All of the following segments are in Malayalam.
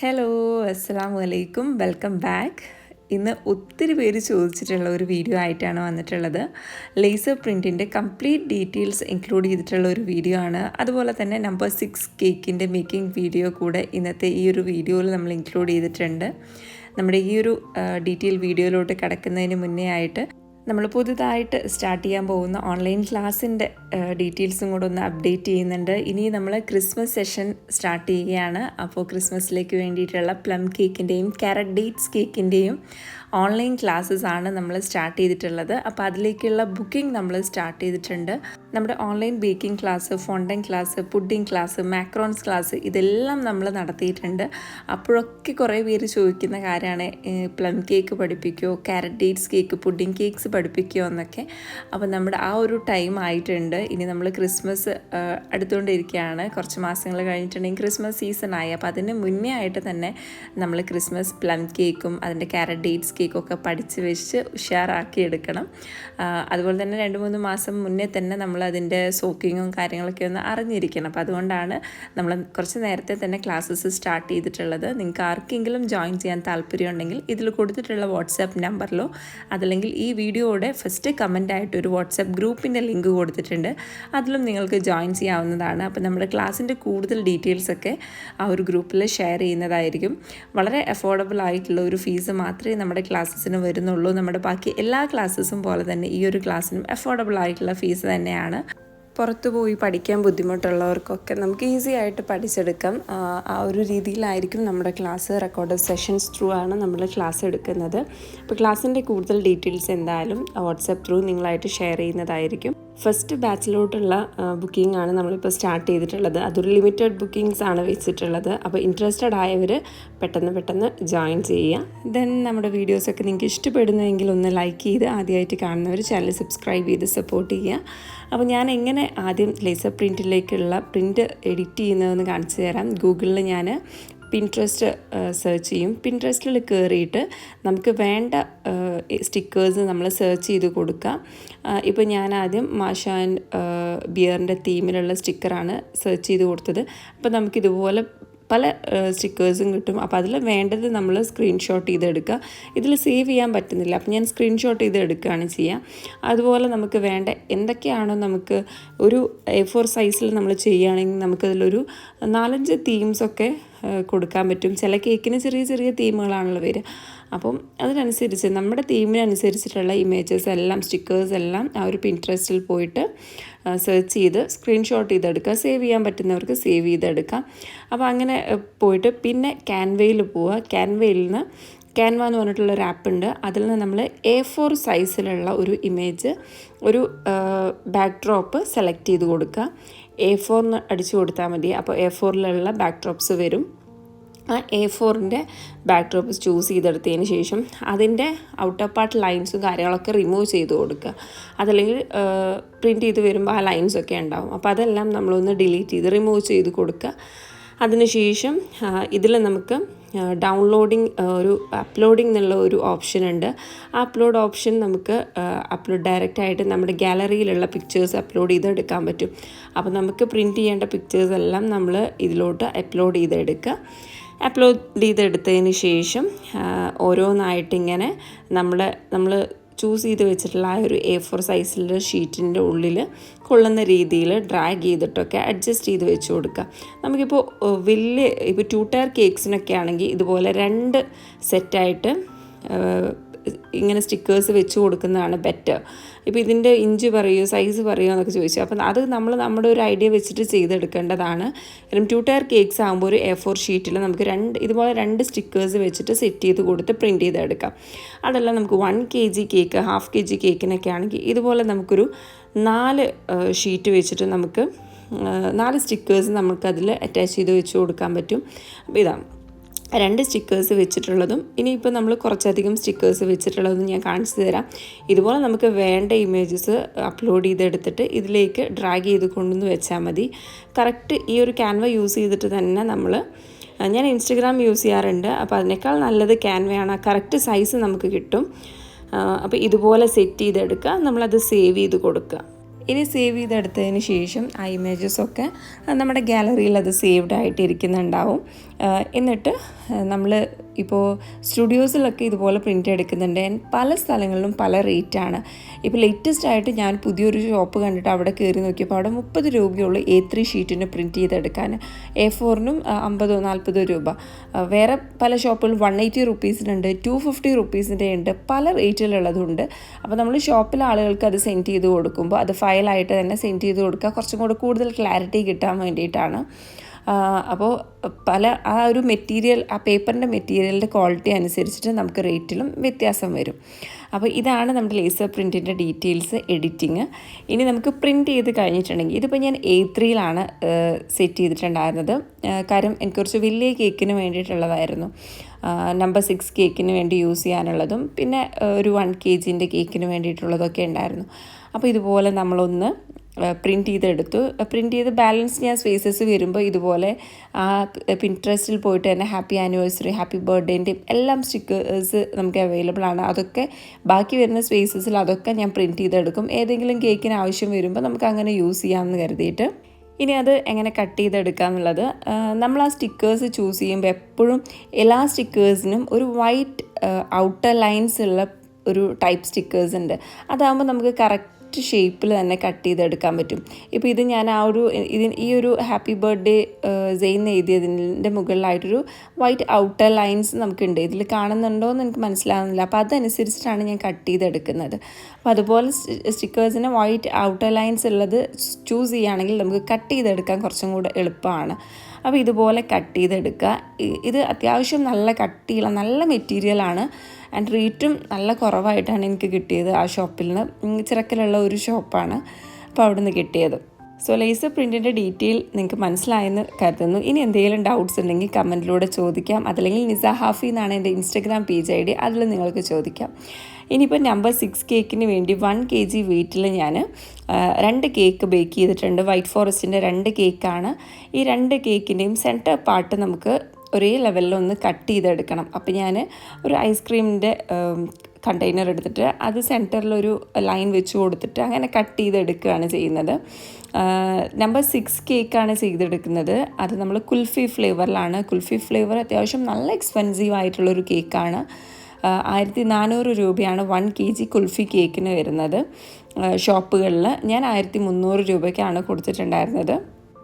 ഹലോ അസ്സാം വലൈക്കും വെൽക്കം ബാക്ക് ഇന്ന് ഒത്തിരി പേര് ചോദിച്ചിട്ടുള്ള ഒരു വീഡിയോ ആയിട്ടാണ് വന്നിട്ടുള്ളത്. ലേസർ പ്രിന്റിന്റെ കംപ്ലീറ്റ് ഡീറ്റെയിൽസ് ഇൻക്ലൂഡ് ചെയ്തിട്ടുള്ള ഒരു വീഡിയോ ആണ്. അതുപോലെ തന്നെ നമ്പർ സിക്സ് കേക്കിന്റെ മേക്കിംഗ് വീഡിയോ കൂടെ ഇന്നത്തെ ഈ ഒരു വീഡിയോയിൽ നമ്മൾ ഇൻക്ലൂഡ് ചെയ്തിട്ടുണ്ട്. നമ്മുടെ ഈ ഒരു ഡീറ്റെയിൽ വീഡിയോയിലോട്ട് കിടക്കുന്നതിന് മുന്നേ ആയിട്ട് നമ്മൾ പുതുതായിട്ട് സ്റ്റാർട്ട് ചെയ്യാൻ പോകുന്ന ഓൺലൈൻ ക്ലാസ്സിന്റെ ഡീറ്റെയിൽസും കൂടെ ഒന്ന് അപ്ഡേറ്റ് ചെയ്യുന്നുണ്ട്. ഇനി നമ്മൾ ക്രിസ്മസ് സെഷൻ സ്റ്റാർട്ട് ചെയ്യുകയാണ്. അപ്പോൾ ക്രിസ്മസിലേക്ക് വേണ്ടിയിട്ടുള്ള പ്ലം കേക്കിന്റെയും ക്യാരറ്റ് ഡേറ്റ്സ് കേക്കിന്റെയും ഓൺലൈൻ ക്ലാസ്സസ് ആണ് നമ്മൾ സ്റ്റാർട്ട് ചെയ്തിട്ടുള്ളത്. അപ്പോൾ അതിലേക്കുള്ള ബുക്കിംഗ് നമ്മൾ സ്റ്റാർട്ട് ചെയ്തിട്ടുണ്ട്. നമ്മുടെ online baking class fondant class pudding class macarons class ഇതെല്ലാം നമ്മൾ നടത്തിയിട്ടുണ്ട്. അപ്പോഴൊക്കെ കുറേ പേര് ചോദിക്കുന്ന കാര്യമാണ് plum cake പഠിപ്പിക്കുമോ carrot dates cake pudding cakes പഠിപ്പിക്കുമോ എന്നൊക്കെ. അപ്പോൾ നമ്മുടെ ആ ഒരു ടൈം ആയിട്ടുണ്ട്. ഇനി നമ്മൾ ക്രിസ്മസ് അടുത്തുകൊണ്ടിരിക്കുകയാണ്. കുറച്ച് മാസങ്ങൾ കഴിഞ്ഞിട്ടുണ്ടെങ്കിൽ ക്രിസ്മസ് സീസൺ ആയി. അപ്പോൾ അതിന് മുന്നേ ആയിട്ട് തന്നെ നമ്മൾ ക്രിസ്മസ് പ്ലം കേക്കും അതിന്റെ ക്യാരറ്റ് ഡേറ്റ്സ് കേക്കൊക്കെ പഠിച്ച് വെച്ച് ഉഷാറാക്കി എടുക്കണം. അതുപോലെ തന്നെ രണ്ട് മൂന്ന് മാസം മുന്നേ തന്നെ നമ്മൾ അതിന്റെ സോക്കിങ്ങും കാര്യങ്ങളൊക്കെ ഒന്ന് അറിഞ്ഞിരിക്കണം. അപ്പോൾ അതുകൊണ്ടാണ് നമ്മൾ കുറച്ച് നേരത്തെ തന്നെ ക്ലാസ്സസ് സ്റ്റാർട്ട് ചെയ്തിട്ടുള്ളത്. നിങ്ങൾക്ക് ആർക്കെങ്കിലും ജോയിൻ ചെയ്യാൻ താല്പര്യമുണ്ടെങ്കിൽ ഇതിൽ കൊടുത്തിട്ടുള്ള വാട്സാപ്പ് നമ്പറിലോ അതല്ലെങ്കിൽ ഈ വീഡിയോയുടെ ഫസ്റ്റ് കമന്റായിട്ട് ഒരു വാട്സാപ്പ് ഗ്രൂപ്പിന്റെ ലിങ്ക് കൊടുത്തിട്ടുണ്ട്. അതിലും നിങ്ങൾക്ക് ജോയിൻ ചെയ്യാവുന്നതാണ്. അപ്പോൾ നമ്മുടെ ക്ലാസ്സിന്റെ കൂടുതൽ ഡീറ്റെയിൽസൊക്കെ ആ ഒരു ഗ്രൂപ്പിൽ ഷെയർ ചെയ്യുന്നതായിരിക്കും. വളരെ അഫോർഡബിൾ ആയിട്ടുള്ള ഒരു ഫീസ് മാത്രമേ നമ്മുടെ ക്ലാസ്സസിന് വരുന്നുള്ളൂ. നമ്മുടെ ബാക്കി എല്ലാ ക്ലാസ്സസും പോലെ തന്നെ ഈ ഒരു ക്ലാസ്സിനും അഫോർഡബിൾ ആയിട്ടുള്ള ഫീസ് തന്നെയാണ്. പുറത്തു പോയി പഠിക്കാൻ ബുദ്ധിമുട്ടുള്ളവർക്കൊക്കെ നമുക്ക് ഈസി ആയിട്ട് പഠിച്ചെടുക്കാം. ആ ഒരു രീതിയിലായിരിക്കും നമ്മുടെ ക്ലാസ് റെക്കോർഡ് സെഷൻസ് ത്രൂ ആണ് നമ്മൾ ക്ലാസ് എടുക്കുന്നത്. അപ്പോൾ ക്ലാസ്സിന്റെ കൂടുതൽ ഡീറ്റെയിൽസ് എന്തായാലും വാട്സപ്പ് ത്രൂ നിങ്ങളായിട്ട് ഷെയർ ചെയ്യുന്നതായിരിക്കും. ഫസ്റ്റ് ബാച്ചിലോട്ടുള്ള ബുക്കിംഗ് ആണ് നമ്മളിപ്പോൾ സ്റ്റാർട്ട് ചെയ്തിട്ടുള്ളത്. അതൊരു ലിമിറ്റഡ് ബുക്കിംഗ്സ് ആണ് വെച്ചിട്ടുള്ളത്. അപ്പോൾ ഇൻട്രസ്റ്റഡ് ആയവർ പെട്ടെന്ന് പെട്ടെന്ന് ജോയിൻ ചെയ്യുക ദെൻ നമ്മുടെ വീഡിയോസൊക്കെ നിങ്ങൾക്ക് ഇഷ്ടപ്പെടുന്നുവെങ്കിൽ ഒന്ന് ലൈക്ക് ചെയ്ത് ആദ്യമായിട്ട് കാണുന്നവർ ചാനൽ സബ്സ്ക്രൈബ് ചെയ്ത് സപ്പോർട്ട് ചെയ്യുക അപ്പോൾ ഞാൻ എങ്ങനെ ആദ്യം ലേസർ പ്രിന്റിലേക്കുള്ള പ്രിന്റ് എഡിറ്റ് ചെയ്യുന്നതെന്ന് കാണിച്ചു തരാം. ഗൂഗിളിൽ ഞാൻ പിൻട്രസ്റ്റ് സെർച്ച് ചെയ്യും. പിൻട്രസ്റ്റിൽ കയറിയിട്ട് നമുക്ക് വേണ്ട സ്റ്റിക്കേഴ്സ് നമ്മൾ സെർച്ച് ചെയ്ത് കൊടുക്കാം. ഇപ്പോൾ ഞാൻ ആദ്യം മാഷാൻ ബിയറിന്റെ തീമിലുള്ള സ്റ്റിക്കറാണ് സെർച്ച് ചെയ്ത് കൊടുത്തത്. അപ്പോൾ നമുക്കിതുപോലെ പല സ്റ്റിക്കേഴ്സും കിട്ടും. അപ്പോൾ അതിൽ വേണ്ടത് നമ്മൾ സ്ക്രീൻഷോട്ട് ചെയ്തെടുക്കുക ഇതിൽ സേവ് ചെയ്യാൻ പറ്റുന്നില്ല. അപ്പോൾ ഞാൻ സ്ക്രീൻഷോട്ട് ചെയ്ത് എടുക്കുകയാണ് ചെയ്യുക അതുപോലെ നമുക്ക് വേണ്ട എന്തൊക്കെയാണോ നമുക്ക് ഒരു എ ഫോർ സൈസിൽ നമ്മൾ ചെയ്യുകയാണെങ്കിൽ നമുക്കതിലൊരു നാലഞ്ച് തീംസൊക്കെ കൊടുക്കാൻ പറ്റും. ചില കേക്കിന് ചെറിയ ചെറിയ തീമുകളാണല്ലോ വരിക. അപ്പം അതിനനുസരിച്ച് നമ്മുടെ തീമിനനുസരിച്ചിട്ടുള്ള ഇമേജസ് എല്ലാം സ്റ്റിക്കേഴ്സ് എല്ലാം ആ ഒരു പിൻട്രസ്റ്റിൽ പോയിട്ട് സെർച്ച് ചെയ്ത് സ്ക്രീൻഷോട്ട് ചെയ്തെടുക്കുക. സേവ് ചെയ്യാൻ പറ്റുന്നവർക്ക് സേവ് ചെയ്തെടുക്കാം. അപ്പോൾ അങ്ങനെ പോയിട്ട് പിന്നെ ക്യാൻവയിൽ പോവുക. ക്യാൻവയിൽ നിന്ന് ക്യാൻവ എന്ന് പറഞ്ഞിട്ടുള്ള ഒരു ആപ്പ് ഉണ്ട്. അതിൽ നിന്ന് നമ്മൾ എ ഫോർ സൈസിലുള്ള ഒരു ഇമേജ് ഒരു ബാക്ക് ഡ്രോപ്പ് സെലക്ട് ചെയ്ത് കൊടുക്കുക. എ ഫോറിന് അടിച്ചു കൊടുത്താൽ മതി. അപ്പോൾ എ ഫോറിലുള്ള ബാക്ക് ഡ്രോപ്സ് വരും. ആ എ ഫോറിന്റെ ബാക്ക് ഡ്രോപ്പ് ചൂസ് ചെയ്തെടുത്തതിന് ശേഷം അതിന്റെ ഔട്ടർ പാർട്ട് ലൈൻസും കാര്യങ്ങളൊക്കെ റിമൂവ് ചെയ്ത് കൊടുക്കുക. അതല്ലെങ്കിൽ പ്രിന്റ് ചെയ്ത് വരുമ്പോൾ ആ ലൈൻസൊക്കെ ഉണ്ടാവും. അപ്പോൾ അതെല്ലാം നമ്മളൊന്ന് ഡിലീറ്റ് ചെയ്ത് റിമൂവ് ചെയ്ത് കൊടുക്കുക. അതിനുശേഷം ഇതിൽ നമുക്ക് ഡൗൺലോഡിങ് ഒരു അപ്ലോഡിംഗ് എന്നുള്ള ഒരു ഓപ്ഷൻ ഉണ്ട്. ആ അപ്ലോഡ് ഓപ്ഷൻ നമുക്ക് അപ്ലോഡ് ഡയറക്റ്റ് ആയിട്ട് നമ്മുടെ ഗാലറിയിലുള്ള പിക്ചേഴ്സ് അപ്ലോഡ് ചെയ്തെടുക്കാൻ പറ്റും. അപ്പോൾ നമുക്ക് പ്രിന്റ് ചെയ്യേണ്ട പിക്ചേഴ്സ് എല്ലാം നമ്മൾ ഇതിലോട്ട് അപ്ലോഡ് ചെയ്തെടുക്കുക. അപ്ലോഡ് ചെയ്തെടുത്തതിന് ശേഷം ഓരോന്നായിട്ടിങ്ങനെ നമ്മൾ നമ്മൾ ചൂസ് ചെയ്ത് വെച്ചിട്ടുള്ള ആ ഒരു എ ഫോർ സൈസിലുള്ള ഷീറ്റിന്റെ ഉള്ളിൽ കൊള്ളുന്ന രീതിയിൽ ഡ്രാഗ് ചെയ്തിട്ടൊക്കെ അഡ്ജസ്റ്റ് ചെയ്ത് വെച്ച് കൊടുക്കുക. നമുക്കിപ്പോൾ വലിയ ഇപ്പോൾ ടു ടയർ കേക്ക്സിനൊക്കെ ആണെങ്കിൽ ഇതുപോലെ രണ്ട് സെറ്റായിട്ട് ഇങ്ങനെ സ്റ്റിക്കേഴ്സ് വെച്ച് കൊടുക്കുന്നതാണ് ബെറ്റർ ഇപ്പോൾ ഇതിന്റെ ഇഞ്ച് പറയുമോ സൈസ് പറയുമോ എന്നൊക്കെ ചോദിച്ചു അപ്പം അത് നമ്മൾ നമ്മുടെ ഒരു ഐഡിയ വെച്ചിട്ട് ചെയ്തെടുക്കേണ്ടതാണ്. കാരണം ടു ടയർ കേക്ക്സ് ആകുമ്പോൾ ഒരു എ ഫോർ ഷീറ്റിൽ നമുക്ക് രണ്ട് ഇതുപോലെ രണ്ട് സ്റ്റിക്കേഴ്സ് വെച്ചിട്ട് സെറ്റ് ചെയ്ത് കൊടുത്ത് പ്രിന്റ് ചെയ്തെടുക്കാം. അതല്ല നമുക്ക് one K G cake half K G കേക്കിനൊക്കെ ആണെങ്കിൽ ഇതുപോലെ നമുക്കൊരു നാല് ഷീറ്റ് വെച്ചിട്ട് നമുക്ക് നാല് സ്റ്റിക്കേഴ്സ് നമുക്കതിൽ അറ്റാച്ച് ചെയ്ത് വെച്ച് കൊടുക്കാൻ പറ്റും. അപ്പോൾ ഇതാണ് രണ്ട് സ്റ്റിക്കേഴ്സ് വെച്ചിട്ടുള്ളതും ഇനിയിപ്പോൾ നമ്മൾ കുറച്ചധികം സ്റ്റിക്കേഴ്സ് വെച്ചിട്ടുള്ളതും ഞാൻ കാണിച്ചു തരാം. ഇതുപോലെ നമുക്ക് വേണ്ട ഇമേജസ് അപ്ലോഡ് ചെയ്തെടുത്തിട്ട് ഇതിലേക്ക് ഡ്രാഗ് ചെയ്ത് കൊണ്ടുവന്ന് വെച്ചാൽ മതി. കറക്റ്റ് ഈ ഒരു ക്യാൻവ യൂസ് ചെയ്തിട്ട് തന്നെ നമ്മൾ ഞാൻ ഇൻസ്റ്റഗ്രാം യൂസ് ചെയ്യാറുണ്ട്. അപ്പോൾ അതിനേക്കാൾ നല്ലത് ക്യാൻവയാണ് കറക്റ്റ് സൈസ് നമുക്ക് കിട്ടും. അപ്പോൾ ഇതുപോലെ സെറ്റ് ചെയ്തെടുക്കുക. നമ്മളത് സേവ് ചെയ്ത് കൊടുക്കുക. ഇനി സേവ് ചെയ്തെടുത്തതിന് ശേഷം ആ ഇമേജസൊക്കെ നമ്മുടെ ഗാലറിയിൽ അത് സേവ്ഡ് ആയിട്ട് ഇരിക്കുന്നുണ്ടാവും എന്നിട്ട് നമ്മൾ ഇപ്പോൾ സ്റ്റുഡിയോസിലൊക്കെ ഇതുപോലെ പ്രിന്റ് എടുക്കുന്നുണ്ട്. പല സ്ഥലങ്ങളിലും പല റേറ്റാണ്. ഇപ്പോൾ ലേറ്റസ്റ്റ് ആയിട്ട് ഞാൻ പുതിയൊരു ഷോപ്പ് കണ്ടിട്ട് അവിടെ കയറി നോക്കിയപ്പോൾ അവിടെ മുപ്പത് രൂപയുള്ളൂ എ ത്രീ ഷീറ്റിന് പ്രിന്റ് ചെയ്തെടുക്കാൻ. എ ഫോറിനും അമ്പതോ നാൽപ്പതോ രൂപ. വേറെ പല ഷോപ്പുകളിൽ വൺ എയ്റ്റി റുപ്പീസിനുണ്ട് ടു ഫിഫ്റ്റി റുപ്പീസിന്റെ ഉണ്ട് പല റേറ്റിലുള്ളതുണ്ട്. അപ്പോൾ നമ്മൾ ഷോപ്പിലെ ആളുകൾക്ക് അത് സെൻഡ് ചെയ്ത് കൊടുക്കുമ്പോൾ അത് ഫയലായിട്ട് തന്നെ സെൻഡ് ചെയ്ത് കൊടുക്കുക. കുറച്ചും കൂടെ കൂടുതൽ ക്ലാരിറ്റി കിട്ടാൻ വേണ്ടിയിട്ടാണ്. അപ്പോൾ പല ആ ഒരു മെറ്റീരിയൽ ആ പേപ്പറിന്റെ മെറ്റീരിയലിന്റെ ക്വാളിറ്റി അനുസരിച്ചിട്ട് നമുക്ക് റേറ്റിലും വ്യത്യാസം വരും. അപ്പോൾ ഇതാണ് നമ്മുടെ ലേസർ പ്രിന്റിന്റെ ഡീറ്റെയിൽസ് എഡിറ്റിങ് ഇനി നമുക്ക് പ്രിന്റ് ചെയ്ത് കഴിഞ്ഞിട്ടുണ്ടെങ്കിൽ ഇതിപ്പോൾ ഞാൻ എ ത്രീയിലാണ് സെറ്റ് ചെയ്തിട്ടുണ്ടായിരുന്നത്. കാര്യം എനിക്ക് കുറച്ച് വലിയ കേക്കിന് വേണ്ടിയിട്ടുള്ളതായിരുന്നു. നമ്പർ സിക്സ് കേക്കിന് വേണ്ടി യൂസ് ചെയ്യാനുള്ളതും പിന്നെ ഒരു വൺ കെ ജിന്റെ കേക്കിന് വേണ്ടിയിട്ടുള്ളതൊക്കെ ഉണ്ടായിരുന്നു. അപ്പോൾ ഇതുപോലെ നമ്മളൊന്ന് പ്രിന്റ് ചെയ്തെടുത്തു. പ്രിന്റ് ചെയ്ത് ബാലൻസ് ഞാൻ സ്പേസസ് വരുമ്പോൾ ഇതുപോലെ ആ പിൻട്രസ്റ്റിൽ പോയിട്ട് തന്നെ ഹാപ്പി ആനിവേഴ്സറി ഹാപ്പി ബർത്ത്ഡേന്റെയും എല്ലാം സ്റ്റിക്കേഴ്സ് നമുക്ക് അവൈലബിൾ ആണ്. അതൊക്കെ ബാക്കി വരുന്ന സ്പേസസിൽ അതൊക്കെ ഞാൻ പ്രിന്റ് ചെയ്തെടുക്കും. ഏതെങ്കിലും കേക്കിന് ആവശ്യം വരുമ്പോൾ നമുക്ക് അങ്ങനെ യൂസ് ചെയ്യാമെന്ന് കരുതിയിട്ട്. ഇനി അത് എങ്ങനെ കട്ട് ചെയ്തെടുക്കുക എന്നുള്ളത് നമ്മൾ ആ സ്റ്റിക്കേഴ്സ് ചൂസ് ചെയ്യുമ്പോൾ എപ്പോഴും എല്ലാ സ്റ്റിക്കേഴ്സിനും ഒരു വൈറ്റ് ഔട്ടർ ലൈൻസ് ഉള്ള ഒരു ടൈപ്പ് സ്റ്റിക്കേഴ്സ് ഉണ്ട്. അതാകുമ്പോൾ നമുക്ക് കറക്റ്റ് ഷേപ്പിൽ തന്നെ കട്ട് ചെയ്തെടുക്കാൻ പറ്റും. ഇപ്പോൾ ഇത് ഞാൻ ആ ഒരു ഇതിന് ഈ ഒരു ഹാപ്പി ബർത്ത്ഡേ സെയിൻ എഴുതിയതിന്റെ മുകളിലായിട്ടൊരു വൈറ്റ് ഔട്ടർ ലൈൻസ് നമുക്കുണ്ട്. ഇതിൽ കാണുന്നുണ്ടോ എന്ന് എനിക്ക് മനസ്സിലാവുന്നില്ല. അപ്പോൾ അതനുസരിച്ചിട്ടാണ് ഞാൻ കട്ട് ചെയ്തെടുക്കുന്നത്. അപ്പോൾ അതുപോലെ സ്റ്റിക്കേഴ്സിന് വൈറ്റ് ഔട്ടർ ലൈൻസ് ഉള്ളത് ചൂസ് ചെയ്യുകയാണെങ്കിൽ നമുക്ക് കട്ട് ചെയ്തെടുക്കാൻ കുറച്ചും കൂടെ എളുപ്പമാണ്. അപ്പോൾ ഇതുപോലെ കട്ട് ചെയ്തെടുക്കുക. ഇത് അത്യാവശ്യം നല്ല കട്ടിയുള്ള നല്ല മെറ്റീരിയലാണ്. ആൻഡ് റേറ്റും നല്ല കുറവായിട്ടാണ് എനിക്ക് കിട്ടിയത് ആ ഷോപ്പിൽ നിന്ന് ചിറക്കലുള്ള ഒരു ഷോപ്പാണ് അപ്പോൾ അവിടെ നിന്ന് കിട്ടിയത് സോ ലേസർ പ്രിന്റിന്റെ ഡീറ്റെയിൽ നിങ്ങൾക്ക് മനസ്സിലായെന്ന് കരുതുന്നു. ഇനി എന്തെങ്കിലും ഡൗട്ട്സ് ഉണ്ടെങ്കിൽ കമന്റിലൂടെ ചോദിക്കാം. അതല്ലെങ്കിൽ നിസ ഹാഫി എന്നാണ് എന്റെ ഇൻസ്റ്റഗ്രാം പേജ് ഐ ഡി. അതിൽ നിങ്ങൾക്ക് ചോദിക്കാം. ഇനിയിപ്പോൾ നമ്പർ സിക്സ് കേക്കിന് വേണ്ടി വൺ കെ ജി വെയിറ്റിൽ ഞാൻ രണ്ട് കേക്ക് ബേക്ക് ചെയ്തിട്ടുണ്ട്. വൈറ്റ് ഫോറസ്റ്റിന്റെ രണ്ട് കേക്കാണ് ഈ രണ്ട് കേക്കിന്റെയും സെന്റർ പാർട്ട് നമുക്ക് ഒരേ ലെവലിൽ ഒന്ന് കട്ട് ചെയ്തെടുക്കണം. അപ്പോൾ ഞാൻ ഒരു ഐസ്ക്രീമിന്റെ കണ്ടെയ്നർ എടുത്തിട്ട് അത് സെന്ററിലൊരു ലൈൻ വെച്ച് കൊടുത്തിട്ട് അങ്ങനെ കട്ട് ചെയ്തെടുക്കുകയാണ് ചെയ്യുന്നത്. നമ്പർ സിക്സ് കേക്കാണ് ചെയ്തെടുക്കുന്നത്. അത് നമ്മൾ കുൽഫി ഫ്ലേവറിലാണ്. കുൽഫി ഫ്ലേവർ അത്യാവശ്യം നല്ല എക്സ്പെൻസീവ് ആയിട്ടുള്ളൊരു കേക്കാണ്. ആയിരത്തി നാനൂറ് രൂപയാണ് വൺ കെ ജി കുൽഫി കേക്കിന് വരുന്നത് ഷോപ്പുകളിൽ ഞാൻ ആയിരത്തി മുന്നൂറ് രൂപയ്ക്കാണ് കൊടുത്തിട്ടുണ്ടായിരുന്നത്.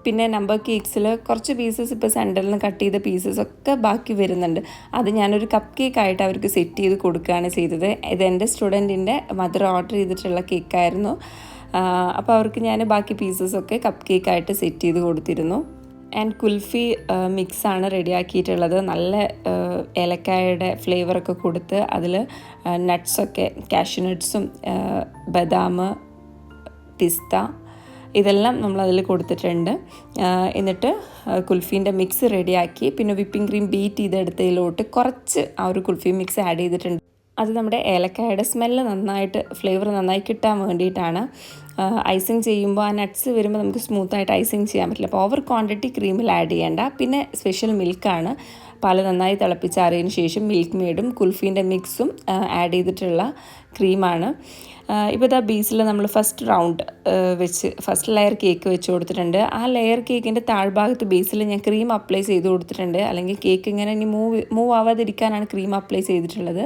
പിന്നെ നമ്പർ കേക്ക്സിൽ കുറച്ച് പീസസ് ഇപ്പോൾ സെന്ററിൽ നിന്ന് കട്ട് ചെയ്ത പീസസ് ഒക്കെ ബാക്കി വരുന്നുണ്ട്. അത് ഞാനൊരു കപ്പ് കേക്ക് ആയിട്ട് അവർക്ക് സെറ്റ് ചെയ്ത് കൊടുക്കുകയാണ് ചെയ്തത്. ഇത് എന്റെ സ്റ്റുഡന്റിന്റെ മദർ ഓർഡർ ചെയ്തിട്ടുള്ള കേക്കായിരുന്നു അപ്പോൾ അവർക്ക് ഞാൻ ബാക്കി പീസസൊക്കെ കപ്പ് കേക്കായിട്ട് സെറ്റ് ചെയ്ത് കൊടുത്തിരുന്നു. ആൻഡ് കുൽഫി മിക്സാണ് റെഡിയാക്കിയിട്ടുള്ളത്. നല്ല ഏലക്കായയുടെ ഫ്ലേവറൊക്കെ കൊടുത്ത് അതിൽ നട്ട്സൊക്കെ കാഷ്യൂ നട്ട്സും ബദാം പിസ്ത ഇതെല്ലാം നമ്മൾ അതിൽ കൊടുത്തിട്ടുണ്ട് എന്നിട്ട് കുൽഫീന്റെ മിക്സ് റെഡിയാക്കി പിന്നെ വിപ്പിംഗ് ക്രീം ബീറ്റ് ചെയ്തെടുത്തതിലോട്ട് കുറച്ച് ആ ഒരു കുൽഫി മിക്സ് ആഡ് ചെയ്തിട്ടുണ്ട്. അത് നമ്മുടെ ഏലക്കായയുടെ സ്മെല്ല് നന്നായിട്ട് ഫ്ലേവർ നന്നായി കിട്ടാൻ വേണ്ടിയിട്ടാണ്. ഐസിങ് ചെയ്യുമ്പോൾ ആ നട്ട്സ് വരുമ്പോൾ നമുക്ക് സ്മൂത്തായിട്ട് ഐസിങ് ചെയ്യാൻ പറ്റില്ല. അപ്പോൾ ഓവർ ക്വാണ്ടിറ്റി ക്രീമിൽ ആഡ് ചെയ്യേണ്ട. പിന്നെ സ്പെഷ്യൽ മിൽക്കാണ് പാൽ നന്നായി തിളപ്പിച്ചാറിയതിന് ശേഷം മിൽക്ക് മെയ്ഡും കുൽഫീന്റെ മിക്സും ആഡ് ചെയ്തിട്ടുള്ള ക്രീമാണ് ഇപ്പോൾ ഇതാ ബീസിൽ നമ്മൾ ഫസ്റ്റ് റൗണ്ട് വെച്ച് ഫസ്റ്റ് ലെയർ കേക്ക് വെച്ച് കൊടുത്തിട്ടുണ്ട്. ആ ലെയർ കേക്കിന്റെ താഴ്ഭാഗത്ത് ബേസിൽ ഞാൻ ക്രീം അപ്ലൈ ചെയ്ത് കൊടുത്തിട്ടുണ്ട്. അല്ലെങ്കിൽ കേക്ക് ഇങ്ങനെ ഇനി മൂവ് മൂവ് ആവാതിരിക്കാനാണ് ക്രീം അപ്ലൈ ചെയ്തിട്ടുള്ളത്.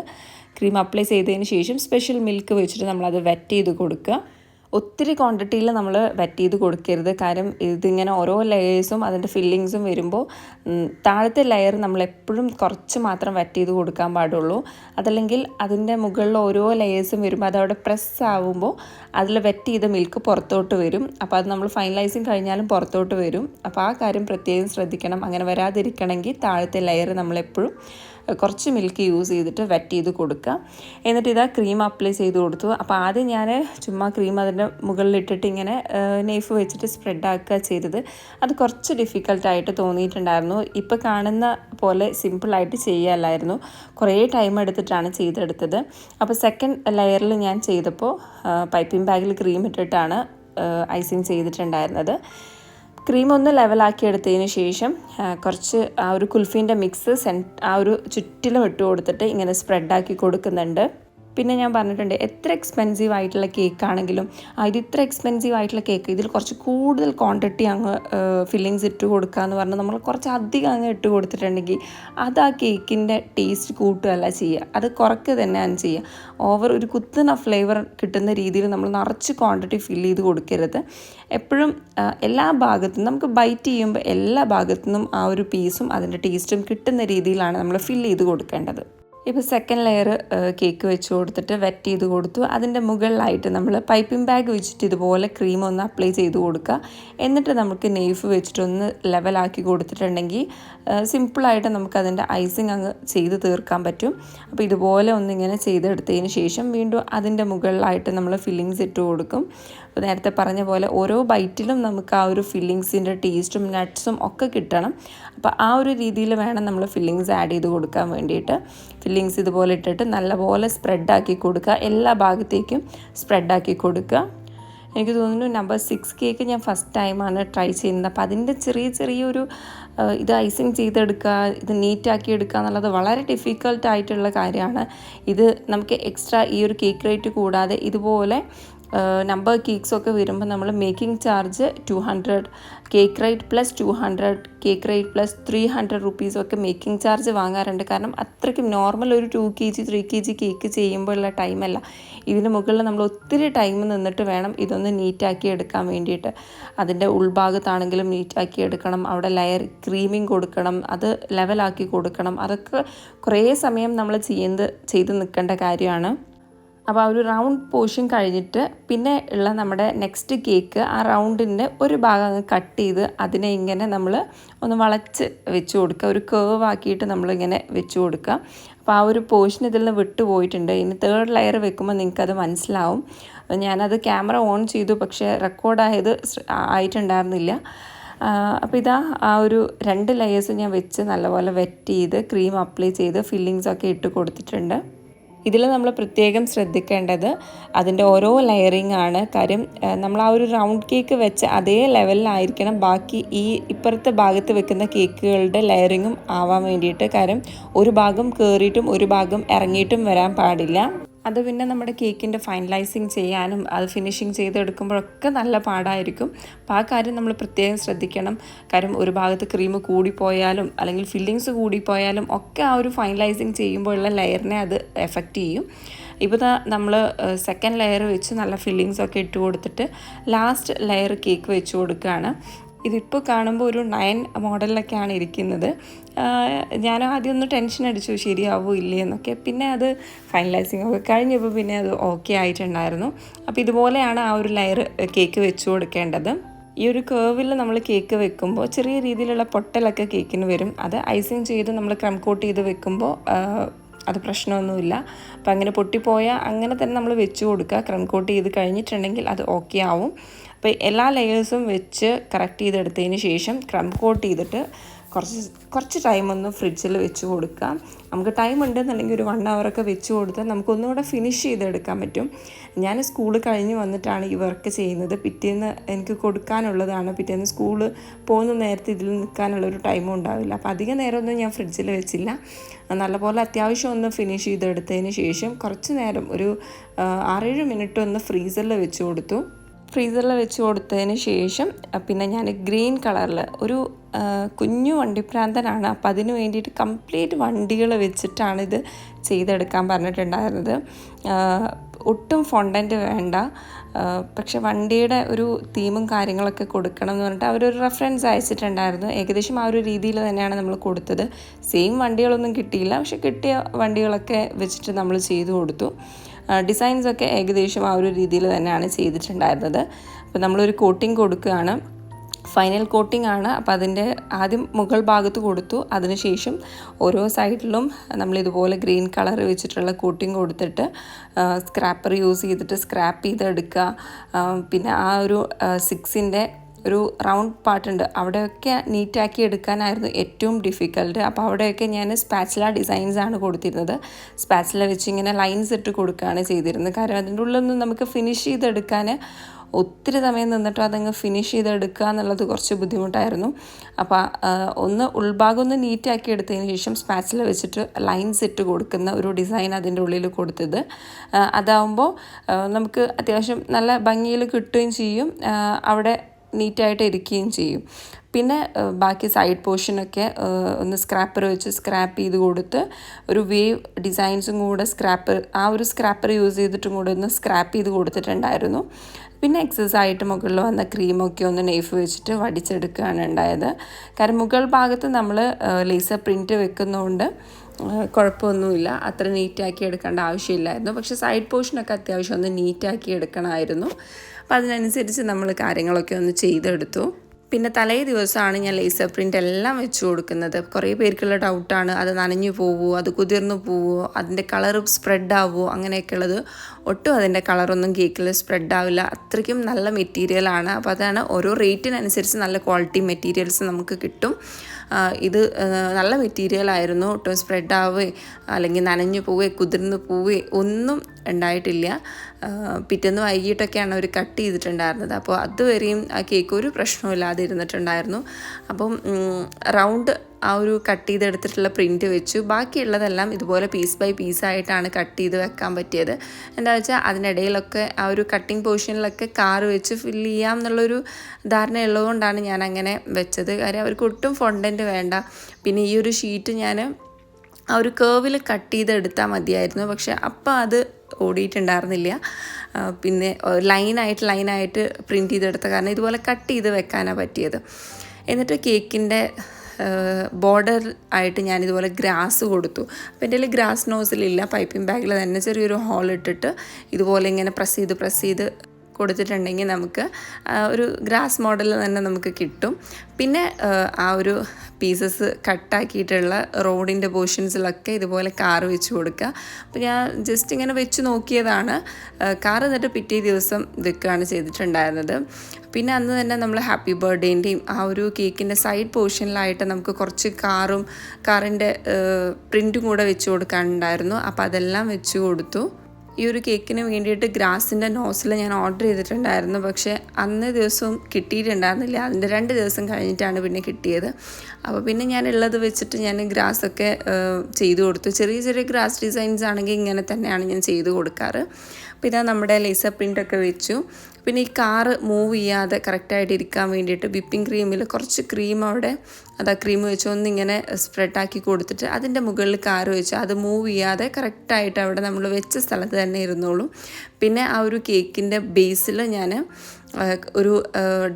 ക്രീം അപ്ലൈ ചെയ്തതിന് ശേഷം സ്പെഷ്യൽ മിൽക്ക് വെച്ചിട്ട് നമ്മളത് വെറ്റ് ചെയ്ത് കൊടുക്കുക. ഒത്തിരി ക്വാണ്ടിറ്റിയിൽ നമ്മൾ വെറ്റ് ചെയ്ത് കൊടുക്കരുത്. കാര്യം ഇതിങ്ങനെ ഓരോ ലെയേഴ്സും അതിന്റെ ഫില്ലിങ്സും വരുമ്പോൾ താഴത്തെ ലെയർ നമ്മൾ എപ്പോഴും കുറച്ച് മാത്രം വെറ്റ് ചെയ്ത് കൊടുക്കാൻ പാടുള്ളൂ. അതല്ലെങ്കിൽ അതിന്റെ മുകളിൽ ഓരോ ലെയേഴ്സും വരുമ്പോൾ അതവിടെ പ്രസ് ആവുമ്പോൾ അതിൽ വെറ്റ് ചെയ്ത മിൽക്ക് പുറത്തോട്ട് വരും. അപ്പോൾ അത് നമ്മൾ ഫൈനലൈസിങ് കഴിഞ്ഞാലും പുറത്തോട്ട് വരും. അപ്പോൾ ആ കാര്യം പ്രത്യേകം ശ്രദ്ധിക്കണം. അങ്ങനെ വരാതിരിക്കണമെങ്കിൽ താഴത്തെ ലെയർ നമ്മളെപ്പോഴും കുറച്ച് മിൽക്ക് യൂസ് ചെയ്തിട്ട് വെറ്റ് ചെയ്ത് കൊടുക്കുക എന്നിട്ട് ഇതാ ക്രീം അപ്ലൈ ചെയ്ത് കൊടുത്തു. അപ്പോൾ ആദ്യം ഞാൻ ചുമ്മാ ക്രീം അതിന്റെ മുകളിലിട്ടിട്ട് ഇങ്ങനെ നെയ്ഫ് വെച്ചിട്ട് സ്പ്രെഡ് ആക്കുക ചെയ്തത്. അത് കുറച്ച് ഡിഫിക്കൽട്ടായിട്ട് തോന്നിയിട്ടുണ്ടായിരുന്നു. ഇപ്പോൾ കാണുന്ന പോലെ സിമ്പിളായിട്ട് ചെയ്യാമല്ലായിരുന്നു കുറേ ടൈം എടുത്തിട്ടാണ് ചെയ്തെടുത്തത്. അപ്പോൾ സെക്കൻഡ് ലെയറിൽ ഞാൻ ചെയ്തപ്പോൾ പൈപ്പിംഗ് ബാഗിൽ ക്രീം ഇട്ടിട്ടാണ് ഐസിങ് ചെയ്തിട്ടുണ്ടായിരുന്നത്. ക്രീം ഒന്ന് ലെവലാക്കി എടുത്തതിന് ശേഷം കുറച്ച് ആ ഒരു കുൽഫീന്റെ മിക്സ് സെൻ ആ ഒരു ചുറ്റിലും ഇട്ട് കൊടുത്തിട്ട് ഇങ്ങനെ സ്പ്രെഡാക്കി കൊടുക്കുന്നുണ്ട്. പിന്നെ ഞാൻ പറഞ്ഞിട്ടുണ്ട് എത്ര എക്സ്പെൻസീവ് ആയിട്ടുള്ള കേക്ക് ആണെങ്കിലും ഇത് ഇത്ര എക്സ്പെൻസീവ് ആയിട്ടുള്ള കേക്ക് ഇതിൽ കുറച്ച് കൂടുതൽ ക്വാണ്ടിറ്റി അങ്ങ് ഫില്ലിങ്സ് ഇട്ട് കൊടുക്കുക എന്ന് പറഞ്ഞാൽ നമ്മൾ കുറച്ച് അധികം അങ്ങ് ഇട്ട് കൊടുത്തിട്ടുണ്ടെങ്കിൽ അത് ആ കേക്കിന്റെ ടേസ്റ്റ് കൂട്ടുകയല്ല ചെയ്യുക. അത് കുറയ്ക്കുക തന്നെയാണ് ചെയ്യുക. ഓവർ ഒരു കുത്തുന്ന ഫ്ലേവർ കിട്ടുന്ന രീതിയിൽ നമ്മൾ നിറച്ച് ക്വാണ്ടിറ്റി ഫില്ല് ചെയ്ത് കൊടുക്കരുത്. എപ്പോഴും എല്ലാ ഭാഗത്തും നമുക്ക് ബൈറ്റ് ചെയ്യുമ്പോൾ എല്ലാ ഭാഗത്തു നിന്നും ആ ഒരു പീസും അതിന്റെ ടേസ്റ്റും കിട്ടുന്ന രീതിയിലാണ് നമ്മൾ ഫില്ല് ചെയ്ത് കൊടുക്കേണ്ടത്. ഇപ്പോൾ സെക്കൻഡ് ലെയർ കേക്ക് വെച്ച് കൊടുത്തിട്ട് വെറ്റ് ചെയ്ത് കൊടുത്തു. അതിന്റെ മുകളിലായിട്ട് നമ്മൾ പൈപ്പിംഗ് ബാഗ് വെച്ചിട്ട് ഇതുപോലെ ക്രീം ഒന്ന് അപ്ലൈ ചെയ്ത് കൊടുക്കുക. എന്നിട്ട് നമുക്ക് നെയ്ഫ് വെച്ചിട്ടൊന്ന് ലെവലാക്കി കൊടുത്തിട്ടുണ്ടെങ്കിൽ സിമ്പിളായിട്ട് നമുക്കതിന്റെ ഐസിങ് അങ്ങ് ചെയ്ത് തീർക്കാൻ പറ്റും. അപ്പോൾ ഇതുപോലെ ഒന്നിങ്ങനെ ചെയ്തെടുത്തതിന് ശേഷം വീണ്ടും അതിന്റെ മുകളിലായിട്ട് നമ്മൾ ഫില്ലിങ്സ് ഇട്ട് കൊടുക്കും. അപ്പോൾ നേരത്തെ പറഞ്ഞ പോലെ ഓരോ ബൈറ്റിലും നമുക്ക് ആ ഒരു ഫില്ലിങ്സിന്റെ ടേസ്റ്റും നട്ട്സും ഒക്കെ കിട്ടണം. അപ്പോൾ ആ ഒരു രീതിയിൽ വേണം നമ്മൾ ഫില്ലിങ്സ് ആഡ് ചെയ്ത് കൊടുക്കാൻ വേണ്ടിയിട്ട്. ഫില്ലിങ്സ് ഇതുപോലെ ഇട്ടിട്ട് നല്ലപോലെ സ്പ്രെഡാക്കി കൊടുക്കുക. എല്ലാ ഭാഗത്തേക്കും സ്പ്രെഡാക്കി കൊടുക്കുക. എനിക്ക് തോന്നുന്നു നമ്പർ സിക്സ് കേക്ക് ഞാൻ ഫസ്റ്റ് ടൈമാണ് ട്രൈ ചെയ്യുന്നത്. അപ്പോൾ അതിന്റെ ചെറിയ ചെറിയൊരു ഇത് ഐസിങ് ചെയ്തെടുക്കുക ഇത് നീറ്റാക്കി എടുക്കുക എന്നുള്ളത് വളരെ ഡിഫിക്കൾട്ടായിട്ടുള്ള കാര്യമാണ്. ഇത് നമുക്ക് എക്സ്ട്രാ ഈ ഒരു കേക്ക് റേറ്റ് കൂടാതെ ഇതുപോലെ നമ്പർ കേക്ക്സൊക്കെ വരുമ്പോൾ നമ്മൾ making charge two hundred cake rate plus two hundred cake rate plus three hundred റുപ്പീസൊക്കെ making charge വാങ്ങാറുണ്ട്. കാരണം അത്രയ്ക്കും നോർമൽ ഒരു two K G three K G cake ചെയ്യുമ്പോഴുള്ള ടൈമല്ല ഇതിന് മുകളിൽ നമ്മൾ ഒത്തിരി ടൈം നിന്നിട്ട് വേണം ഇതൊന്ന് നീറ്റാക്കി എടുക്കാൻ വേണ്ടിയിട്ട്. അതിന്റെ ഉൾഭാഗത്താണെങ്കിലും നീറ്റാക്കി എടുക്കണം. അവിടെ ലെയർ ക്രീമിങ് കൊടുക്കണം. അത് ലെവലാക്കി കൊടുക്കണം. അതൊക്കെ കുറേ സമയം നമ്മൾ ചെയ്യുന്നത് ചെയ്ത് നിൽക്കേണ്ട കാര്യമാണ്. അപ്പോൾ ആ ഒരു റൗണ്ട് പോർഷൻ കഴിഞ്ഞിട്ട് പിന്നെ ഉള്ള നമ്മുടെ നെക്സ്റ്റ് കേക്ക് ആ റൗണ്ടിന്റെ ഒരു ഭാഗം അങ്ങ് കട്ട് ചെയ്ത് അതിനെ ഇങ്ങനെ നമ്മൾ ഒന്ന് വളച്ച് വെച്ച് കൊടുക്കുക. ഒരു കേവ് ആക്കിയിട്ട് നമ്മളിങ്ങനെ വെച്ച് കൊടുക്കുക. അപ്പോൾ ആ ഒരു പോർഷൻ ഇതിൽ നിന്ന് വിട്ടുപോയിട്ടുണ്ട് ഇനി തേർഡ് ലെയർ വെക്കുമ്പോൾ നിങ്ങൾക്കത് മനസ്സിലാവും. ഞാനത് ക്യാമറ ഓൺ ചെയ്തു പക്ഷേ റെക്കോർഡായത് ആയിട്ടുണ്ടായിരുന്നില്ല. അപ്പോൾ ഇതാ ആ ഒരു രണ്ട് ലെയേഴ്സ് ഞാൻ വെച്ച് നല്ലപോലെ വെറ്റ് ചെയ്ത് ക്രീം അപ്ലൈ ചെയ്ത് ഫില്ലിങ്സൊക്കെ ഇട്ട് കൊടുത്തിട്ടുണ്ട്. ഇതിൽ നമ്മൾ പ്രത്യേകം ശ്രദ്ധിക്കേണ്ടത് അതിന്റെ ഓരോ ലെയറിങ് ആണ്. കാര്യം നമ്മൾ ആ ഒരു റൗണ്ട് കേക്ക് വെച്ച അതേ ലെവലിലായിരിക്കണം ബാക്കി ഈ ഇപ്പുറത്തെ ഭാഗത്ത് വെക്കുന്ന കേക്കുകളുടെ ലെയറിങ്ങും ആവാൻ വേണ്ടിയിട്ട്. കാര്യം ഒരു ഭാഗം കയറിയിട്ടും ഒരു ഭാഗം ഇറങ്ങിയിട്ടും വരാൻ പാടില്ല. അത് പിന്നെ നമ്മുടെ കേക്കിന്റെ ഫൈനലൈസിങ് ചെയ്യാനും അത് ഫിനിഷിങ് ചെയ്തെടുക്കുമ്പോഴൊക്കെ നല്ല പാടായിരിക്കും. അപ്പോൾ ആ കാര്യം നമ്മൾ പ്രത്യേകം ശ്രദ്ധിക്കണം. കാര്യം ഒരു ഭാഗത്ത് ക്രീം കൂടിപ്പോയാലും അല്ലെങ്കിൽ ഫില്ലിങ്സ് കൂടിപ്പോയാലും ഒക്കെ ആ ഒരു ഫൈനലൈസിങ് ചെയ്യുമ്പോഴുള്ള ലെയറിനെ അത് എഫക്റ്റ് ചെയ്യും. ഇപ്പോൾ നമ്മൾ സെക്കൻഡ് ലെയർ വെച്ച് നല്ല ഫില്ലിങ്സ് ഒക്കെ ഇട്ട് കൊടുത്തിട്ട് ലാസ്റ്റ് ലെയർ കേക്ക് വെച്ച് കൊടുക്കുകയാണ്. ഇതിപ്പോൾ കാണുമ്പോൾ ഒരു നയൻ മോഡലിലൊക്കെയാണ് ഇരിക്കുന്നത്. ഞാൻ ആദ്യം ഒന്ന് ടെൻഷൻ അടിച്ചു ശരിയാവോ ഇല്ലേ എന്നൊക്കെ. പിന്നെ അത് ഫൈനലൈസിങ് ഒക്കെ കഴിഞ്ഞപ്പോൾ പിന്നെ അത് ഓക്കെ ആയിട്ടുണ്ടായിരുന്നു. അപ്പോൾ ഇതുപോലെയാണ് ആ ഒരു ലെയർ കേക്ക് വെച്ച് കൊടുക്കേണ്ടത്. ഈ ഒരു കേവിൽ നമ്മൾ കേക്ക് വെക്കുമ്പോൾ ചെറിയ രീതിയിലുള്ള പൊട്ടലൊക്കെ കേക്കിന് വരും. അത് ഐസിങ് ചെയ്ത് നമ്മൾ ക്രം കോട്ട് ചെയ്ത് വെക്കുമ്പോൾ അത് പ്രശ്നമൊന്നുമില്ല. അപ്പം അങ്ങനെ പൊട്ടിപ്പോയാൽ അങ്ങനെ തന്നെ നമ്മൾ വെച്ച് കൊടുക്കുക. ക്രം കോട്ട് ചെയ്ത് കഴിഞ്ഞിട്ടുണ്ടെങ്കിൽ അത് ഓക്കെ ആവും. അപ്പോൾ എല്ലാ ലെയേഴ്സും വെച്ച് കറക്റ്റ് ചെയ്തെടുത്തതിന് ശേഷം ക്രം കോട്ട് ചെയ്തിട്ട് കുറച്ച് കുറച്ച് ടൈം ഒന്ന് ഫ്രിഡ്ജിൽ വെച്ച് കൊടുക്കാം നമുക്ക് ടൈം ഉണ്ടെന്നുണ്ടെങ്കിൽ ഒരു വൺ അവറൊക്കെ വെച്ച് കൊടുത്താൽ നമുക്കൊന്നുകൂടെ ഫിനിഷ് ചെയ്തെടുക്കാൻ പറ്റും. ഞാൻ സ്കൂൾ കഴിഞ്ഞ് വന്നിട്ടാണ് ഈ വർക്ക് ചെയ്യുന്നത്. പിറ്റേന്ന് എനിക്ക് കൊടുക്കാനുള്ളതാണ്. പിറ്റേന്ന് സ്കൂൾ പോകുന്ന നേരത്തെ ഇതിൽ നിൽക്കാനുള്ളൊരു ടൈമും ഉണ്ടാവില്ല. അപ്പോൾ അധിക നേരമൊന്നും ഞാൻ ഫ്രിഡ്ജിൽ വെച്ചില്ല. നല്ലപോലെ അത്യാവശ്യം ഒന്ന് ഫിനിഷ് ചെയ്തെടുത്തതിന് ശേഷം കുറച്ച് നേരം ഒരു ആറേഴ് മിനിറ്റ് ഒന്ന് ഫ്രീസറിൽ വെച്ച് കൊടുത്തു. ഫ്രീസറിൽ വെച്ച് കൊടുത്തതിന് ശേഷം പിന്നെ ഞാൻ ഗ്രീൻ കളറിൽ ഒരു കുഞ്ഞു വണ്ടിപ്രാന്തനാണ് അപ്പം അതിന് വേണ്ടിയിട്ട് കംപ്ലീറ്റ് വണ്ടികൾ വെച്ചിട്ടാണ് ഇത് ചെയ്തെടുക്കാൻ പറഞ്ഞിട്ടുണ്ടായിരുന്നത്. ഒട്ടും ഫോണ്ടന്റ് വേണ്ട. പക്ഷെ വണ്ടിയുടെ ഒരു തീമും കാര്യങ്ങളൊക്കെ കൊടുക്കണം എന്ന് പറഞ്ഞിട്ട് അവരൊരു റെഫറൻസ് അയച്ചിട്ടുണ്ടായിരുന്നു. ഏകദേശം ആ ഒരു രീതിയിൽ തന്നെയാണ് നമ്മൾ കൊടുത്തത്. സെയിം വണ്ടികളൊന്നും കിട്ടിയില്ല. പക്ഷെ കിട്ടിയ വണ്ടികളൊക്കെ വെച്ചിട്ട് നമ്മൾ ചെയ്തു കൊടുത്തു. ഡിസൈൻസ് ഒക്കെ ഏകദേശം ആ ഒരു രീതിയിൽ തന്നെയാണ് ചെയ്തിട്ടുണ്ടായിരുന്നത്. അപ്പോൾ നമ്മളൊരു കോട്ടിങ് കൊടുക്കുകയാണ്. ഫൈനൽ കോട്ടിംഗ് ആണ്. അപ്പോൾ അതിന്റെ ആദ്യം മുകൾ ഭാഗത്ത് കൊടുത്തു. അതിനുശേഷം ഓരോ സൈഡിലും നമ്മൾ ഇതുപോലെ ഗ്രീൻ കളർ വെച്ചിട്ടുള്ള കോട്ടിംഗ് കൊടുത്തിട്ട് സ്ക്രാപ്പർ യൂസ് ചെയ്തിട്ട് സ്ക്രാപ്പ് ചെയ്തെടുക്കുക. പിന്നെ ആ ഒരു സിക്സിന്റെ ഒരു റൗണ്ട് പാർട്ടുണ്ട് അവിടെയൊക്കെ നീറ്റാക്കി എടുക്കാനായിരുന്നു ഏറ്റവും ഡിഫിക്കൽട്ട് അപ്പോൾ അവിടെയൊക്കെ ഞാൻ സ്പാച്ചില ഡിസൈൻസ് ആണ് കൊടുത്തിരുന്നത്. സ്പാച്ചില വെച്ച് ഇങ്ങനെ ലൈൻസ് ഇട്ട് കൊടുക്കുകയാണ് ചെയ്തിരുന്നത്. കാരണം അതിന്റെ ഉള്ളിലൊന്നും നമുക്ക് ഫിനിഷ് ചെയ്തെടുക്കാൻ ഒത്തിരി സമയം നിന്നിട്ട് അതങ്ങ് ഫിനിഷ് ചെയ്തെടുക്കുക എന്നുള്ളത് കുറച്ച് ബുദ്ധിമുട്ടായിരുന്നു. അപ്പോൾ ഒന്ന് ഉൾഭാഗം ഒന്ന് നീറ്റാക്കി എടുത്തതിന് ശേഷം സ്പാച്ചിൽ വെച്ചിട്ട് ലൈൻസ് ഇട്ട് കൊടുക്കുന്ന ഒരു ഡിസൈൻ അതിന്റെ ഉള്ളിൽ കൊടുത്തത്. അതാവുമ്പോൾ നമുക്ക് അത്യാവശ്യം നല്ല ഭംഗിയിൽ കിട്ടുകയും ചെയ്യും. അവിടെ നീറ്റായിട്ട് ഇരിക്കുകയും ചെയ്യും. പിന്നെ ബാക്കി സൈഡ് പോർഷനൊക്കെ ഒന്ന് സ്ക്രാപ്പർ വെച്ച് സ്ക്രാപ്പ് ചെയ്ത് കൊടുത്ത് ഒരു വേവ് ഡിസൈൻസും കൂടെ സ്ക്രാപ്പർ ആ ഒരു സ്ക്രാപ്പർ യൂസ് ചെയ്തിട്ടും കൂടെ ഒന്ന് സ്ക്രാപ്പ് ചെയ്ത് കൊടുത്തിട്ടുണ്ടായിരുന്നു. പിന്നെ എക്സസ് ആയിട്ട് മുകളിൽ വന്ന ക്രീമൊക്കെ ഒന്ന് നെയ്ഫ് വെച്ചിട്ട് വടിച്ചെടുക്കുകയാണ് ഉണ്ടായത്. കാരണം മുകൾ ഭാഗത്ത് നമ്മൾ ലേസർ പ്രിന്റ് വെക്കുന്നതുകൊണ്ട് കുഴപ്പമൊന്നുമില്ല. അത്ര നീറ്റാക്കി എടുക്കേണ്ട ആവശ്യമില്ലായിരുന്നു. പക്ഷേ സൈഡ് പോർഷനൊക്കെ അത്യാവശ്യം ഒന്ന് നീറ്റാക്കി എടുക്കണമായിരുന്നു. അപ്പോൾ അതിനനുസരിച്ച് നമ്മൾ കാര്യങ്ങളൊക്കെ ഒന്ന് ചെയ്തെടുത്തു. പിന്നെ തലേ ദിവസമാണ് ഞാൻ ലേസർ പ്രിന്റ് എല്ലാം വെച്ച് കൊടുക്കുന്നത്. കുറേ പേർക്കുള്ള ഡൗട്ടാണ് അത് നനഞ്ഞു പോവുമോ അത് കുതിർന്നു പോവുമോ അതിന്റെ കളർ സ്പ്രെഡ് ആവുമോ അങ്ങനെയൊക്കെ ഉള്ളത് ഒട്ടും അതിന്റെ കളറൊന്നും കേക്കിൽ സ്പ്രെഡ് ആവില്ല. അത്രയ്ക്കും നല്ല മെറ്റീരിയലാണ് അപ്പോൾ അതാണ് ഓരോ റേറ്റിനനുസരിച്ച് നല്ല ക്വാളിറ്റി മെറ്റീരിയൽസ് നമുക്ക് കിട്ടും. ഇത് നല്ല മെറ്റീരിയൽ ആയിരുന്നു. ഒട്ടും സ്പ്രെഡ് ആവുകയെ അല്ലെങ്കിൽ നനഞ്ഞു പോവേ കുതിർന്ന് പോവേ ഒന്നും ഉണ്ടായിട്ടില്ല. പിറ്റേന്ന് വൈകിട്ടൊക്കെയാണ് അവർ കട്ട് ചെയ്തിട്ടുണ്ടായിരുന്നത്. അപ്പോൾ അതുവരെയും ആ കേക്ക് ഒരു പ്രശ്നവും ഇരുന്നിട്ടുണ്ടായിരുന്നു അപ്പം റൗണ്ട് ആ ഒരു കട്ട് ചെയ്തെടുത്തിട്ടുള്ള പ്രിന്റ് വെച്ചു. ബാക്കിയുള്ളതെല്ലാം ഇതുപോലെ പീസ് ബൈ പീസായിട്ടാണ് കട്ട് ചെയ്ത് വെക്കാൻ പറ്റിയത്. എന്താ വെച്ചാൽ അതിനിടയിലൊക്കെ ആ ഒരു കട്ടിങ് പൊസിഷനിലൊക്കെ കാറ് വെച്ച് ഫില്ല് ചെയ്യാം എന്നുള്ളൊരു ധാരണ ഉള്ളതുകൊണ്ടാണ് ഞാൻ അങ്ങനെ വെച്ചത്. കാര്യം അവർക്ക് ഒട്ടും ഫൊണ്ടന്റ് വേണ്ട. പിന്നെ ഈ ഒരു ഷീറ്റ് ഞാൻ ആ ഒരു കേവിൽ കട്ട് ചെയ്തെടുത്താൽ മതിയായിരുന്നു. പക്ഷെ അപ്പം അത് ഓടിയിട്ടുണ്ടായിരുന്നില്ല. പിന്നെ ലൈനായിട്ട് ലൈനായിട്ട് പ്രിന്റ് ചെയ്തെടുത്ത കാരണം ഇതുപോലെ കട്ട് ചെയ്ത് വെക്കാനാണ് പറ്റിയത്. എന്നിട്ട് കേക്കിന്റെ ബോർഡർ ആയിട്ട് ഞാനിതുപോലെ ഗ്രാസ് കൊടുത്തു. അപ്പോൾ എന്റെ ഗ്രാസ് നോസിലില്ല പൈപ്പിംഗ് ബാഗിൽ തന്നെ ചെറിയൊരു ഹോൾ ഇട്ടിട്ട് ഇതുപോലെ ഇങ്ങനെ പ്രസ് ചെയ്ത് പ്രസ് ചെയ്ത് കൊടുത്തിട്ടുണ്ടെങ്കിൽ നമുക്ക് ഒരു ഗ്രാസ് മോഡൽ തന്നെ നമുക്ക് കിട്ടും. പിന്നെ ആ ഒരു പീസസ് കട്ടാക്കിയിട്ടുള്ള റോഡിന്റെ പോർഷൻസിലൊക്കെ ഇതുപോലെ കാറ് വെച്ച് കൊടുക്കുക. അപ്പോൾ ഞാൻ ജസ്റ്റ് ഇങ്ങനെ വെച്ച് നോക്കിയതാണ്. കാർ എന്നിട്ട് പിറ്റേ ദിവസം വെക്കുകയാണ് ചെയ്തിട്ടുണ്ടായിരുന്നത്. പിന്നെ അന്ന് തന്നെ നമ്മൾ ഹാപ്പി ബർത്ത്ഡേന്റെയും ആ ഒരു കേക്കിന്റെ സൈഡ് പോർഷനിലായിട്ട് നമുക്ക് കുറച്ച് കാറും കാറിന്റെ പ്രിന്റും കൂടെ വെച്ച് കൊടുക്കാനുണ്ടായിരുന്നു. അപ്പോൾ അതെല്ലാം വെച്ച് കൊടുത്തു. ഈ ഒരു കേക്കിന് വേണ്ടിയിട്ട് ഗ്രാസിന്റെ നോസിൽ ഞാൻ ഓർഡർ ചെയ്തിട്ടുണ്ടായിരുന്നു. പക്ഷേ അന്ന് ദിവസവും കിട്ടിയിട്ടുണ്ടായിരുന്നില്ല. അതിന്റെ രണ്ട് ദിവസം കഴിഞ്ഞിട്ടാണ് പിന്നെ കിട്ടിയത്. അപ്പോൾ പിന്നെ ഞാൻ ഉള്ളത് വെച്ചിട്ട് ഞാൻ ഗ്രാസൊക്കെ ചെയ്തു കൊടുത്തു. ചെറിയ ചെറിയ ഗ്രാസ് ഡിസൈൻസ് ആണെങ്കിൽ ഇങ്ങനെ തന്നെയാണ് ഞാൻ ചെയ്തു കൊടുക്കാറ്. ഇതാ നമ്മുടെ ലേസർ പ്രിന്റൊക്കെ വെച്ചു. പിന്നെ ഈ കാറ് മൂവ് ചെയ്യാതെ കറക്റ്റായിട്ട് ഇരിക്കാൻ വേണ്ടിയിട്ട് വിപ്പിംഗ് ക്രീമിൽ കുറച്ച് ക്രീം അവിടെ അത് ക്രീം വെച്ച്. ഒന്നിങ്ങനെ സ്പ്രെഡാക്കി കൊടുത്തിട്ട് അതിന്റെ മുകളിൽ കാറ് വെച്ച്. അത് മൂവ് ചെയ്യാതെ കറക്റ്റായിട്ട് അവിടെ നമ്മൾ വെച്ച സ്ഥലത്ത് തന്നെ ഇരുന്നോളും. പിന്നെ ആ ഒരു കേക്കിന്റെ ബേസിൽ ഞാൻ ഒരു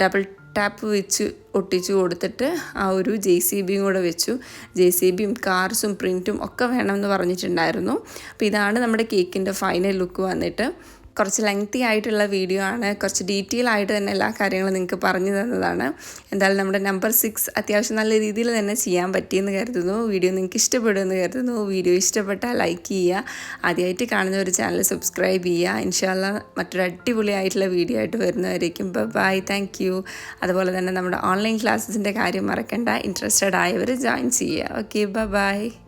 ഡബിൾ ടാപ്പ് വെച്ച് ഒട്ടിച്ചു കൊടുത്തിട്ട് ആ ഒരു ജെ സി ബിയും കൂടെ വെച്ചു. ജെ സി ബിയും കാർസും പ്രിന്റും ഒക്കെ വേണമെന്ന് പറഞ്ഞിട്ടുണ്ടായിരുന്നു. അപ്പോൾ ഇതാണ് നമ്മുടെ കേക്കിന്റെ ഫൈനൽ ലുക്ക് വന്നിട്ട്. കുറച്ച് ലെങ്തി ആയിട്ടുള്ള വീഡിയോ ആണ്. കുറച്ച് ഡീറ്റെയിൽ ആയിട്ട് തന്നെ എല്ലാ കാര്യങ്ങളും നിങ്ങൾക്ക് പറഞ്ഞു തന്നതാണ്. എന്തായാലും നമ്മുടെ നമ്പർ സിക്സ് അത്യാവശ്യം നല്ല രീതിയിൽ തന്നെ ചെയ്യാൻ പറ്റിയെന്ന് കരുതുന്നു. വീഡിയോ നിങ്ങൾക്ക് ഇഷ്ടപ്പെടുമെന്ന് കരുതുന്നു. വീഡിയോ ഇഷ്ടപ്പെട്ടാൽ ലൈക്ക് ചെയ്യുക. ആദ്യമായിട്ട് കാണുന്ന ഒരു ചാനൽ സബ്സ്ക്രൈബ് ചെയ്യുക. ഇൻഷാല്ല മറ്റൊരു അടിപൊളിയായിട്ടുള്ള വീഡിയോ ആയിട്ട് വരുന്നവരേക്കും ബൈ താങ്ക് യു അതുപോലെ തന്നെ നമ്മുടെ ഓൺലൈൻ ക്ലാസ്സസിന്റെ കാര്യം മറക്കണ്ട. ഇൻട്രസ്റ്റഡ് ആയവർ ജോയിൻ ചെയ്യുക. Okay bye